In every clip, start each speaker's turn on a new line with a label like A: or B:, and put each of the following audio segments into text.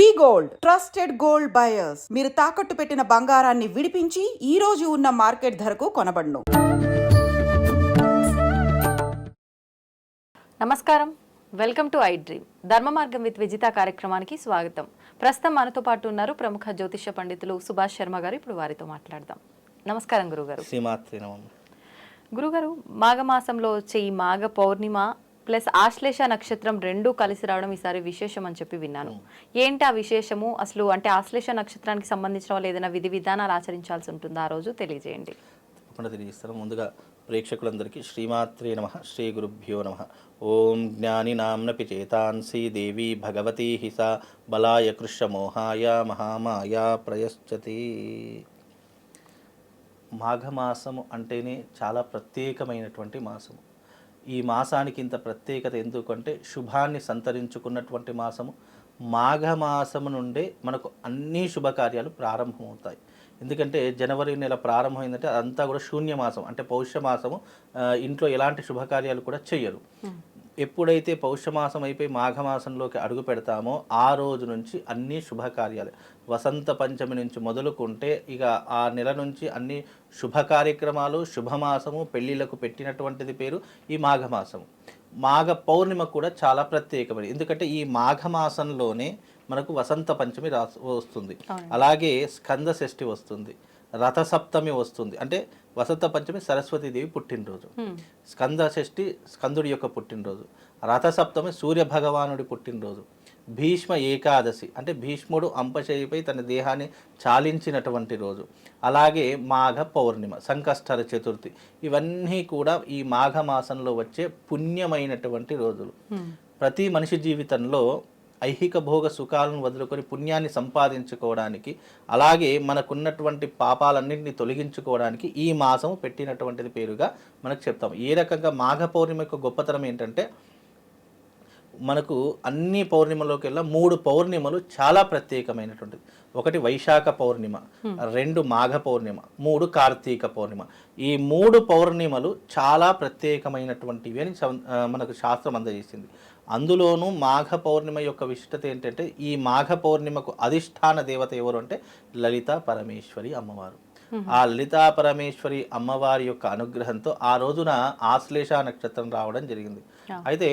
A: We gold trusted gold buyers. మీరు తాకట్టు పెట్టిన బంగారాన్ని విడిపించి ఈ రోజు ఉన్న మార్కెట్ ధరకు కొనబడును.
B: నమస్కారం. Welcome to I dream. Dharma Margam with Vijitha కార్యక్రమానికి స్వాగతం. ప్రస్తుతం మనతో పాటు ఉన్నారు ప్రముఖ జ్యోతిష పండితులు సుభాష్ శర్మ గారు. ఇప్పుడు వారితో మాట్లాడదాం. నమస్కారం గురుగారు.
C: శ్రీమాత్రి నమః.
B: గురుగారు మాఘమాసంలో వచ్చే ఈ మాఘ పౌర్ణిమ ప్లస్ ఆశ్లేష నక్షత్రం రెండు కలిసి రావడం ఈసారి విశేషం అని చెప్పి విన్నాను. ఏంటి ఆ విశేషము? అసలు అంటే ఆశ్లేష నక్షత్రానికి సంబంధించిన వాళ్ళు ఏదైనా విధి విధానాలు ఆచరించాల్సి ఉంటుందా ఆ రోజు? తెలియజేయండి.
C: తప్పకుండా తెలియజేస్తాను. ముందుగా ప్రేక్షకులందరికీ శ్రీమాత్రే నమ శ్రీ గురుభ్యో నమ. ఓం జ్ఞాని నామ్నపి చేతాంసి దేవి భగవతి హిస బలాయ కృష్ణమోహాయ మహామాయ ప్రయశ్చతి. మాఘమాసము అంటేనే చాలా ప్రత్యేకమైనటువంటి మాసము. ఈ మాసానికి ఇంత ప్రత్యేకత ఎందుకంటే శుభాన్ని సంతరించుకున్నటువంటి మాసము. మాఘమాసము నుండే మనకు అన్ని శుభకార్యాలు ప్రారంభమవుతాయి. ఎందుకంటే జనవరి నెల ప్రారంభమైందంటే అదంతా కూడా శూన్య మాసం అంటే పౌష్య మాసము ఇంట్లో ఎలాంటి శుభకార్యాలు కూడా చెయ్యరు. ఎప్పుడైతే పౌష్యమాసం అయిపోయి మాఘమాసంలోకి అడుగు పెడతామో ఆ రోజు నుంచి అన్ని శుభకార్యాలు. వసంత పంచమి నుంచి మొదలుకుంటే ఇక ఆ నెల నుంచి అన్ని శుభ కార్యక్రమాలు శుభమాసము పెళ్ళిళ్ళకు పెట్టినటువంటిది పేరు ఈ మాఘమాసము. మాఘ పౌర్ణిమ కూడా చాలా ప్రత్యేకమైనది. ఎందుకంటే ఈ మాఘమాసంలోనే మనకు వసంత పంచమి రా వస్తుంది. అలాగే స్కంద షష్ఠి వస్తుంది. రథసప్తమి వస్తుంది. అంటే వసంత పంచమి సరస్వతీదేవి పుట్టినరోజు. స్కంద షష్ఠి స్కందుడి యొక్క పుట్టినరోజు. రథసప్తమి సూర్య భగవానుడి పుట్టినరోజు. భీష్మ ఏకాదశి అంటే భీష్ముడు అంపశయ్యపై తన దేహాన్ని చాలించినటువంటి రోజు. అలాగే మాఘ పౌర్ణిమ సంకష్టర చతుర్థి ఇవన్నీ కూడా ఈ మాఘ మాసంలో వచ్చే పుణ్యమైనటువంటి రోజులు. ప్రతి మనిషి జీవితంలో ఐహిక భోగ సుఖాలను వదులుకొని పుణ్యాన్ని సంపాదించుకోవడానికి అలాగే మనకున్నటువంటి పాపాలన్నింటినీ తొలగించుకోవడానికి ఈ మాసం పెట్టినటువంటిది పేరుగా మనకు చెప్తాం ఏ రకంగా మాఘ పౌర్ణిమ యొక్క గొప్పతనం ఏంటంటే మనకు అన్ని పౌర్ణిమలోకెల్లా మూడు పౌర్ణిమలు చాలా ప్రత్యేకమైనటువంటిది. ఒకటి వైశాఖ పౌర్ణిమ రెండు మాఘ పౌర్ణిమ మూడు కార్తీక పౌర్ణిమ. ఈ మూడు పౌర్ణిమలు చాలా ప్రత్యేకమైనటువంటివి అని మనకు శాస్త్రం అందజేసింది. అందులోనూ మాఘ పౌర్ణిమ యొక్క విశిష్టత ఏంటంటే ఈ మాఘ పౌర్ణిమకు అధిష్టాన దేవత ఎవరు అంటే లలిత పరమేశ్వరి అమ్మవారు. ఆ లలితా పరమేశ్వరి అమ్మవారి యొక్క అనుగ్రహంతో ఆ రోజున ఆశ్లేష నక్షత్రం రావడం జరిగింది. అయితే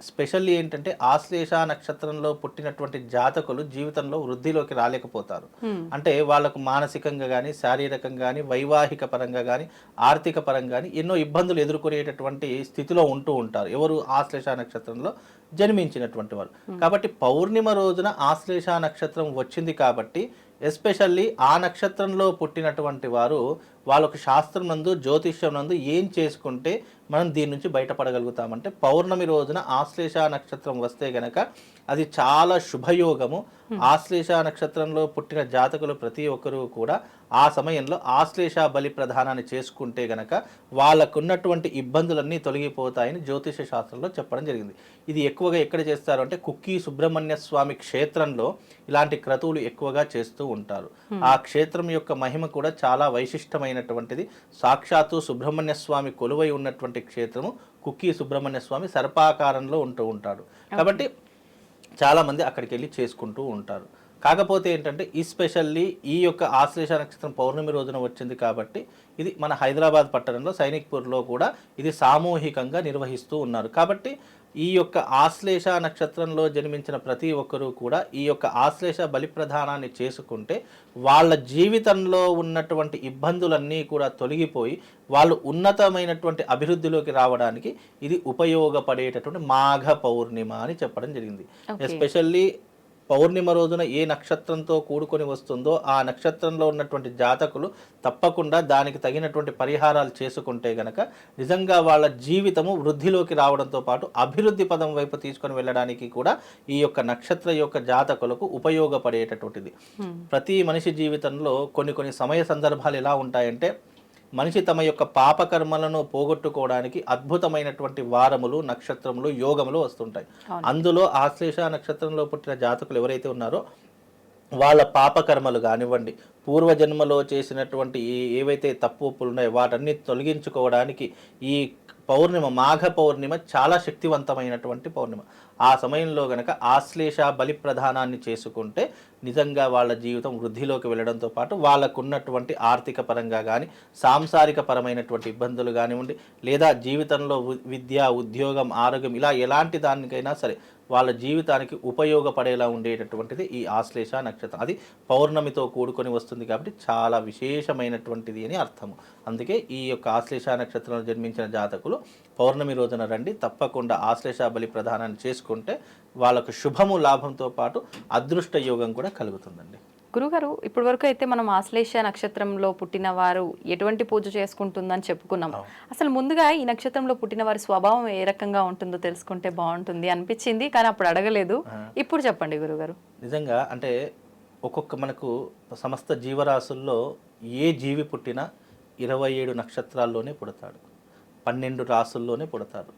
C: స్పెషల్లీ ఏంటంటే ఆశ్లేష నక్షత్రంలో పుట్టినటువంటి జాతకులు జీవితంలో వృద్ధిలోకి రాలేకపోతారు. అంటే వాళ్ళకు మానసికంగా కానీ శారీరకంగా కానీ వైవాహిక పరంగా కానీ ఆర్థిక పరంగా కానీ ఎన్నో ఇబ్బందులు ఎదుర్కొనేటటువంటి స్థితిలో ఉంటూ ఉంటారు. ఎవరు ఆశ్లేష నక్షత్రంలో జన్మించినటువంటి వారు. కాబట్టి పౌర్ణిమ రోజున ఆశ్లేష నక్షత్రం వచ్చింది కాబట్టి ఎస్పెషల్లీ ఆ నక్షత్రంలో పుట్టినటువంటి వారు వాళ్ళకు శాస్త్రం నందు జ్యోతిష్యం నందు ఏం చేసుకుంటే మనం దీని నుంచి బయటపడగలుగుతామంటే పౌర్ణమి రోజున ఆశ్లేష నక్షత్రం వస్తే గనక అది చాలా శుభయోగము. ఆశ్లేష నక్షత్రంలో పుట్టిన జాతకులు ప్రతి ఒక్కరూ కూడా ఆ సమయంలో ఆశ్లేష బలి ప్రధానాన్ని చేసుకుంటే గనక వాళ్ళకున్నటువంటి ఇబ్బందులన్నీ తొలగిపోతాయని జ్యోతిష శాస్త్రంలో చెప్పడం జరిగింది. ఇది ఎక్కువగా ఎక్కడ చేస్తారు అంటే కుక్కీ సుబ్రహ్మణ్య స్వామి క్షేత్రంలో ఇలాంటి క్రతువులు ఎక్కువగా చేస్తూ ఉంటారు. ఆ క్షేత్రం యొక్క మహిమ కూడా చాలా వైశిష్టమైనటువంటిది సాక్షాత్తు సుబ్రహ్మణ్య స్వామి కొలువై ఉన్నటువంటి క్షేత్రము కుక్కీ సుబ్రహ్మణ్య స్వామి సర్పాకారంలో ఉంటూ ఉంటాడు. కాబట్టి చాలామంది అక్కడికి వెళ్ళి చేసుకుంటూ ఉంటారు. కాకపోతే ఏంటంటే ఈ స్పెషల్లీ ఈ యొక్క ఆశ్లేష నక్షత్రం పౌర్ణమి రోజున వచ్చింది కాబట్టి ఇది మన హైదరాబాద్ పట్టణంలో సైనిక్పూర్లో కూడా ఇది సామూహికంగా నిర్వహిస్తూ ఉన్నారు. కాబట్టి ఈ యొక్క ఆశ్లేష నక్షత్రంలో జన్మించిన ప్రతి ఒక్కరూ కూడా ఈ యొక్క ఆశ్లేష బలి ప్రధానాన్ని చేసుకుంటే వాళ్ళ జీవితంలో ఉన్నటువంటి ఇబ్బందులన్నీ కూడా తొలగిపోయి వాళ్ళు ఉన్నతమైనటువంటి అభివృద్ధిలోకి రావడానికి ఇది ఉపయోగపడేటటువంటి మాఘ పౌర్ణిమ అని చెప్పడం జరిగింది. ఎస్పెషల్లీ పౌర్ణిమ రోజున ఏ నక్షత్రంతో కూడుకొని వస్తుందో ఆ నక్షత్రంలో ఉన్నటువంటి జాతకులు తప్పకుండా దానికి తగినటువంటి పరిహారాలు చేసుకుంటే గనక నిజంగా వాళ్ళ జీవితము వృద్ధిలోకి రావడంతో పాటు అభివృద్ధి పదం వైపు తీసుకొని వెళ్ళడానికి కూడా ఈ యొక్క నక్షత్ర యొక్క జాతకులకు ఉపయోగపడేటటువంటిది. ప్రతి మనిషి జీవితంలో కొన్ని కొన్ని సమయ సందర్భాలు ఎలా ఉంటాయంటే మనిషి తమ యొక్క పాపకర్మలను పోగొట్టుకోవడానికి అద్భుతమైనటువంటి వారములు నక్షత్రములు యోగములు వస్తుంటాయి. అందులో ఆశ్లేష నక్షత్రంలో పుట్టిన జాతకులు ఎవరైతే ఉన్నారో వాళ్ళ పాపకర్మలు కానివ్వండి పూర్వజన్మలో చేసినటువంటి ఏవైతే తప్పు ఒప్పులు ఉన్నాయో వాటన్ని తొలగించుకోవడానికి ఈ పౌర్ణిమ మాఘ పౌర్ణిమ చాలా శక్తివంతమైనటువంటి పౌర్ణిమ. ఆ సమయంలో గనక ఆశ్లేష బలి ప్రధానాన్ని చేసుకుంటే నిజంగా వాళ్ళ జీవితం వృద్ధిలోకి వెళ్ళడంతో పాటు వాళ్ళకు ఉన్నటువంటి ఆర్థిక పరంగా కానీ సాంసారిక పరమైనటువంటి ఇబ్బందులు కానివ్వండి లేదా జీవితంలో విద్య ఉద్యోగం ఆరోగ్యం ఇలా ఎలాంటి దానికైనా సరే వాళ్ళ జీవితానికి ఉపయోగపడేలా ఉండేటటువంటిది ఈ ఆశ్లేష నక్షత్రం. అది పౌర్ణమితో కూడుకొని వస్తుంది కాబట్టి చాలా విశేషమైనటువంటిది అని అర్థము. అందుకే ఈ యొక్క ఆశ్లేష నక్షత్రంలో జన్మించిన జాతకులు పౌర్ణమి రోజున రండి తప్పకుండా ఆశ్లేష బలి ప్రధానాన్ని చేసుకుంటే వాళ్ళకు శుభము లాభంతో పాటు అదృష్ట యోగం కూడా కలుగుతుందండి.
B: గురుగారు ఇప్పటి వరకు అయితే మనం ఆశ్లేష నక్షత్రంలో పుట్టిన వారు ఎటువంటి పూజ చేసుకుంటుందని చెప్పుకున్నాం. అసలు ముందుగా ఈ నక్షత్రంలో పుట్టిన వారి స్వభావం ఏ రకంగా ఉంటుందో తెలుసుకుంటే బాగుంటుంది అనిపించింది కానీ అప్పుడు అడగలేదు. ఇప్పుడు చెప్పండి గురుగారు.
C: నిజంగా అంటే ఒక్కొక్క మనకు సమస్త జీవరాశుల్లో ఏ జీవి పుట్టినా ఇరవై ఏడు నక్షత్రాల్లోనే పుడతాడు. పన్నెండు రాసుల్లోనే పుడతారు.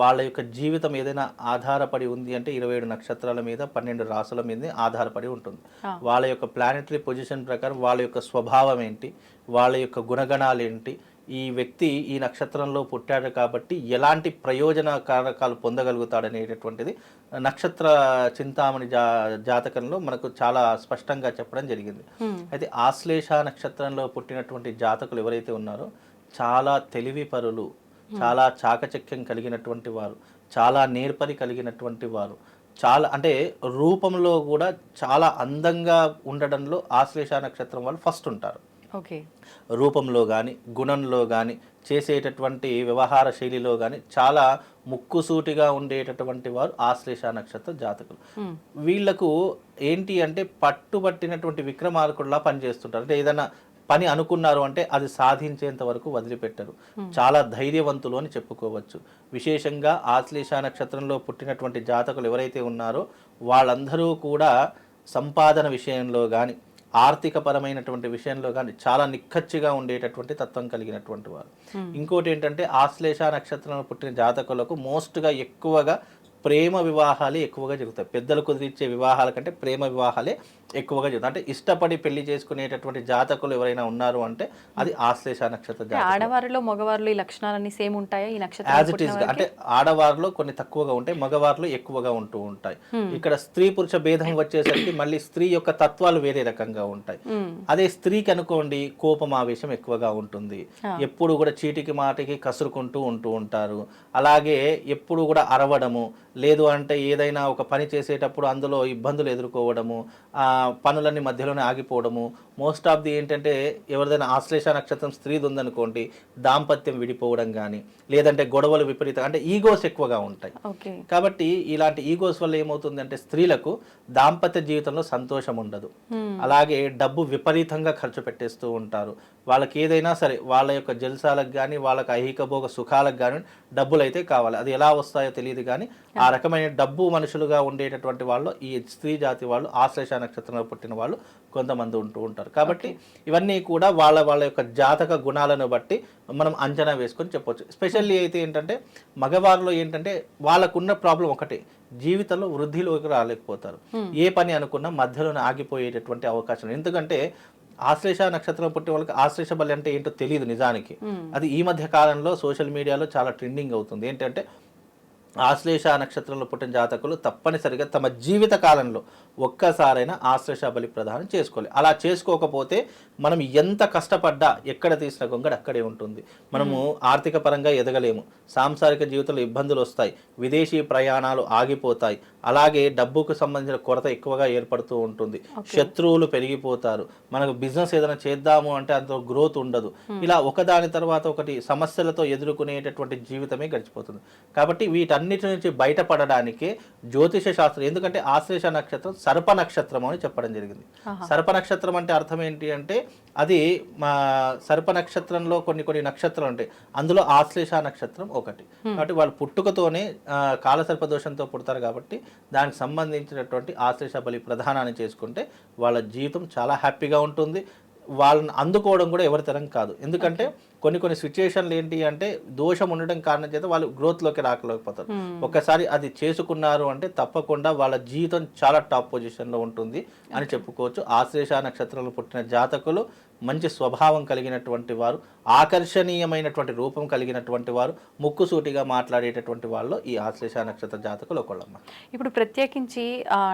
C: వాళ్ళ యొక్క జీవితం ఏదైనా ఆధారపడి ఉంది అంటే ఇరవై ఏడు నక్షత్రాల మీద పన్నెండు రాసుల మీద ఆధారపడి ఉంటుంది. వాళ్ళ యొక్క ప్లానెటరీ పొజిషన్ ప్రకారం వాళ్ళ యొక్క స్వభావం ఏంటి? వాళ్ళ యొక్క గుణగణాలు ఏంటి? ఈ వ్యక్తి ఈ నక్షత్రంలో పుట్టాడు కాబట్టి ఎలాంటి ప్రయోజన కారకాలు పొందగలుగుతాడనేటటువంటిది నక్షత్ర చింతామణి జా జాతకంలో మనకు చాలా స్పష్టంగా చెప్పడం జరిగింది. అయితే ఆశ్లేష నక్షత్రంలో పుట్టినటువంటి జాతకులు ఎవరైతే ఉన్నారో చాలా తెలివి పరులు చాలా చాకచక్యం కలిగినటువంటి వారు చాలా నేర్పరి కలిగినటువంటి వారు. చాలా అంటే రూపంలో కూడా చాలా అందంగా ఉండడంలో ఆశ్లేష నక్షత్రం వాళ్ళు ఫస్ట్ ఉంటారు.
B: ఓకే.
C: రూపంలో కానీ గుణంలో కానీ చేసేటటువంటి వ్యవహార శైలిలో కానీ చాలా ముక్కుసూటిగా ఉండేటటువంటి వారు ఆశ్లేష నక్షత్ర జాతకులు.
B: హ్మ్.
C: వీళ్ళకు ఏంటి అంటే పట్టుబట్టినటువంటి విక్రమార్కుడులా పనిచేస్తుంటారు. అంటే ఏదైనా పని అనుకున్నారు అంటే అది సాధించేంత వరకు వదిలిపెట్టరు. చాలా ధైర్యవంతులు అని చెప్పుకోవచ్చు. విశేషంగా ఆశ్లేష నక్షత్రంలో పుట్టినటువంటి జాతకులు ఎవరైతే ఉన్నారో వాళ్ళందరూ కూడా సంపాదన విషయంలో కానీ ఆర్థిక పరమైనటువంటి విషయంలో కానీ చాలా నిక్కచ్చిగా ఉండేటటువంటి తత్వం కలిగినటువంటి వారు. ఇంకోటి ఏంటంటే ఆశ్లేష నక్షత్రంలో పుట్టిన జాతకులకు మోస్ట్గా ఎక్కువగా ప్రేమ వివాహాలే ఎక్కువగా జరుగుతాయి. పెద్దలు కుదిరించే వివాహాల కంటే ప్రేమ వివాహాలే ఎక్కువగా జరుగుతాయి అంటే ఇష్టపడి పెళ్ళి చేసుకునేటటువంటి జాతకులు ఎవరైనా ఉన్నారు అంటే అది ఆశ్లేష నక్షత్ర
B: ఆడవారిలో మగవారిలో ఈ లక్షణాలన్నీ సేమ్ ఉంటాయా? ఈ నక్షత్రం
C: యాజ్ ఇట్ ఈస్ అంటే ఆడవారిలో కొన్ని తక్కువగా ఉంటాయి మగవారిలో ఎక్కువగా ఉంటూ ఉంటాయి. ఇక్కడ స్త్రీ పురుష భేదం వచ్చేసరికి మళ్ళీ స్త్రీ యొక్క తత్వాలు వేరే రకంగా ఉంటాయి. అదే స్త్రీకి అనుకోండి కోపం ఆవేశం ఎక్కువగా ఉంటుంది. ఎప్పుడు కూడా చీటికి మాటికి కసురుకుంటూ ఉంటూ ఉంటారు. అలాగే ఎప్పుడు కూడా అరవడము లేదు అంటే ఏదైనా ఒక పని చేసేటప్పుడు అందులో ఇబ్బందులు ఎదుర్కోవడము ఆ పనులన్నీ మధ్యలోనే ఆగిపోవడము. మోస్ట్ ఆఫ్ ది ఏంటంటే ఎవరిదైనా ఆశ్లేష నక్షత్రం స్త్రీది ఉందనుకోండి దాంపత్యం విడిపోవడం కానీ లేదంటే గొడవలు విపరీతం అంటే ఈగోస్ ఎక్కువగా ఉంటాయి. కాబట్టి ఇలాంటి ఈగోస్ వల్ల ఏమవుతుందంటే స్త్రీలకు దాంపత్య జీవితంలో సంతోషం ఉండదు. అలాగే డబ్బు విపరీతంగా ఖర్చు పెట్టేస్తూ ఉంటారు. వాళ్ళకి ఏదైనా సరే వాళ్ళ యొక్క జల్సాలకు కానీ వాళ్ళకి ఐహిక భోగ సుఖాలకు కానీ డబ్బులు అయితే కావాలి. అది ఎలా వస్తాయో తెలియదు కానీ ఆ రకమైన డబ్బు మనుషులుగా ఉండేటటువంటి వాళ్ళు ఈ స్త్రీ జాతి వాళ్ళు ఆశ్లేష నక్షత్రంలో పుట్టిన వాళ్ళు కొంతమంది ఉంటూ ఉంటారు. కాబట్టి ఇవన్నీ కూడా వాళ్ళ వాళ్ళ యొక్క జాతక గుణాలను బట్టి మనం అంచనా వేసుకొని చెప్పొచ్చు. స్పెషల్లీ అయితే ఏంటంటే మగవారిలో ఏంటంటే వాళ్ళకున్న ప్రాబ్లం ఒకటే జీవితంలో వృద్ధిలోకి రాలేకపోతారు. ఏ పని అనుకున్నా మధ్యలోనే ఆగిపోయేటటువంటి అవకాశం. ఎందుకంటే ఆశ్లేష నక్షత్రం పుట్టిన వాళ్ళకి ఆశ్లేష బలి అంటే ఏంటో తెలియదు నిజానికి. అది ఈ మధ్య కాలంలో సోషల్ మీడియాలో చాలా ట్రెండింగ్ అవుతుంది. ఏంటంటే ఆశ్లేష నక్షత్రంలో పుట్టిన జాతకులు తప్పనిసరిగా తమ జీవిత కాలంలో ఒక్కసారైనా ఆశ్లేష బలి ప్రదానం చేసుకోవాలి. అలా చేసుకోకపోతే మనం ఎంత కష్టపడ్డా ఎక్కడ తీసిన గొంగడు అక్కడే ఉంటుంది. మనము ఆర్థిక పరంగా ఎదగలేము. సాంసారిక జీవితంలో ఇబ్బందులు వస్తాయి. విదేశీ ప్రయాణాలు ఆగిపోతాయి. అలాగే డబ్బుకు సంబంధించిన కొరత ఎక్కువగా ఏర్పడుతూ ఉంటుంది. శత్రువులు పెరిగిపోతారు. మనకు బిజినెస్ ఏదైనా చేద్దాము అంటే అంత గ్రోత్ ఉండదు. ఇలా ఒకదాని తర్వాత ఒకటి సమస్యలతో ఎదుర్కొనేటటువంటి జీవితమే గడిచిపోతుంది. కాబట్టి వీటన్నిటి నుంచి బయటపడడానికే జ్యోతిష శాస్త్రం ఎందుకంటే ఆశ్లేష నక్షత్రం సర్ప నక్షత్రం అని చెప్పడం జరిగింది. సర్ప నక్షత్రం అంటే అర్థం ఏంటి అంటే అది మా సర్ప నక్షత్రంలో కొన్ని కొన్ని నక్షత్రాలు ఉంటాయి. అందులో ఆశ్లేష నక్షత్రం ఒకటి. కాబట్టి వాళ్ళు పుట్టుకతోనే కాలసర్ప దోషంతో పుడతారు కాబట్టి దానికి సంబంధించినటువంటి ఆశ్లేష బలి ప్రధానాన్ని చేసుకుంటే వాళ్ళ జీవితం చాలా హ్యాపీగా ఉంటుంది. వాళ్ళని అందుకోవడం కూడా ఎవరి తరం కాదు. ఎందుకంటే కొన్ని కొన్ని సిచ్యుయేషన్లు ఏంటి అంటే దోషం ఉండడం కారణం చేత వాళ్ళు గ్రోత్లోకి రాకలేకపోతారు ఒక్కసారి అది చేసుకున్నారు అంటే తప్పకుండా వాళ్ళ జీవితం చాలా టాప్ పొజిషన్లో ఉంటుంది అని చెప్పుకోవచ్చు. ఆశ్లేష నక్షత్రంలో పుట్టిన జాతకులు మంచి స్వభావం కలిగినటువంటి వారు ఆకర్షణీయమైనటువంటి రూపం కలిగినటువంటి వారు ముక్కుసూటిగా మాట్లాడేటటువంటి వాళ్ళు ఈ ఆశ్లేష నక్షత్ర జాతకులు ఒకళ్ళమ్మ.
B: ఇప్పుడు ప్రత్యేకించి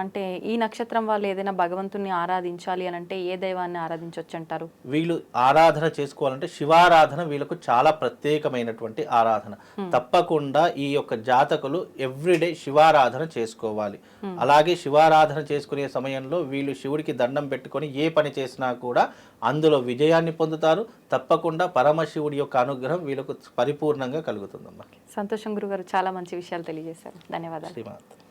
B: అంటే ఈ నక్షత్రం వాళ్ళు ఏదైనా భగవంతుని ఆరాధించాలి అని అంటే ఏ దైవాన్ని ఆరాధించవచ్చు అంటారు?
C: వీళ్ళు ఆరాధన చేసుకోవాలంటే శివారాధన వీళ్ళకు చాలా ప్రత్యేకమైనటువంటి ఆరాధన. తప్పకుండా ఈ యొక్క జాతకులు ఎవ్రీడే శివారాధన చేసుకోవాలి. అలాగే శివారాధన చేసుకునే సమయంలో వీళ్ళు శివుడికి దండం పెట్టుకొని ఏ పని చేసినా కూడా అందులో విజయాన్ని పొందుతారు. తప్పకుండా పరమశివుడి యొక్క అనుగ్రహం వీళ్ళకు పరిపూర్ణంగా కలుగుతుందమ్మా.
B: సంతోషం గురుగారు చాలా మంచి విషయాలు తెలియజేశారు. ధన్యవాదాలు.
C: శ్రీమాత్